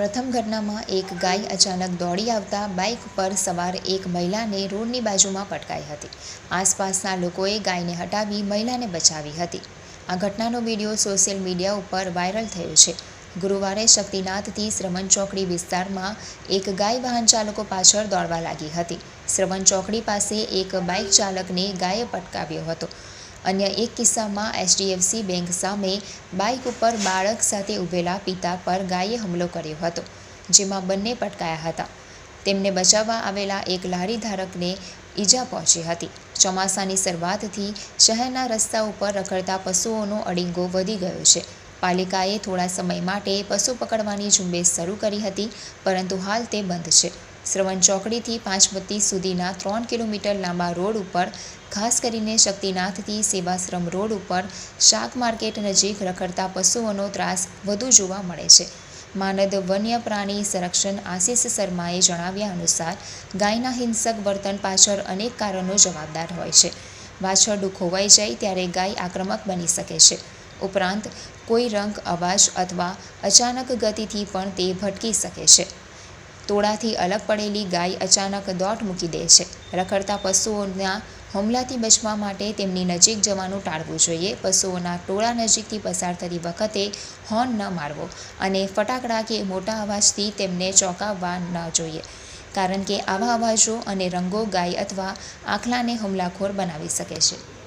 પ્રથમ ઘટનામાં એક ગાય અચાનક દોડી આવતા બાઇક પર સવાર એક મહિલાને રોડની બાજુમાં પટકાઈ હતી. આસપાસના લોકોએ ગાયને હટાવી મહિલાને બચાવી હતી. આ ઘટનાનો વીડિયો સોશિયલ મીડિયા ઉપર વાયરલ થયો છે. ગુરુવારે શક્તિનાથથી શ્રવણ ચોકડી વિસ્તારમાં એક ગાય વાહન ચાલકો પાછળ દોડવા લાગી હતી. શ્રવણ ચોકડી પાસે એક બાઇક ચાલકને ગાયે પટકાવ્યો હતો. અન્ય એક કિસ્સામાં એચડીએફસી બેંક સામે બાઇક ઉપર બાળક સાથે ઊભેલા પિતા પર ગાયે હુમલો કર્યો હતો, જેમાં બંને પટકાયા હતા. તેમને બચાવવા આવેલા એક લારી ધારકને ઈજા પહોંચી હતી. ચોમાસાની શરૂઆતથી શહેરના રસ્તા ઉપર રખડતા પશુઓનો અડીંગો વધી ગયો છે. પાલિકાએ થોડા સમય માટે પશુ પકડવાની ઝુંબેશ શરૂ કરી હતી, પરંતુ હાલ તે બંધ છે. શ્રવણ ચોકડીથી પાંચમતી સુધીના ત્રણ કિલોમીટર લાંબા રોડ ઉપર, ખાસ કરીને શક્તિનાથથી સેવાશ્રમ રોડ ઉપર, શાક માર્કેટ નજીક રખડતા પશુઓનો ત્રાસ વધુ જોવા મળે છે. માનદ વન્ય પ્રાણી સંરક્ષણ આશિષ શર્માએ જણાવ્યા અનુસાર, ગાયના હિંસક વર્તન પાછળ અનેક કારણો જવાબદાર હોય છે. વાછરડું ખોવાઈ જાય ત્યારે ગાય આક્રમક બની શકે છે. ઉપરાંત, કોઈ રંગ, અવાજ અથવા અચાનક ગતિથી પણ તે ભટકી શકે છે. ટોળાથી અલગ પડેલી ગાય અચાનક દોટ મૂકી દે છે. રખડતા પશુઓના હુમલાથી બચવા માટે તેમની નજીક જવાનું ટાળવું જોઈએ. પશુઓના ટોળા નજીકથી પસાર થતી વખતે હોર્ન ન મારવો અને ફટાકડા કે મોટા અવાજથી તેમને ચોંકાવવા ન જોઈએ. કારણ કે આવા અવાજો અને રંગો ગાય અથવા આખલાને હુમલાખોર બનાવી શકે છે.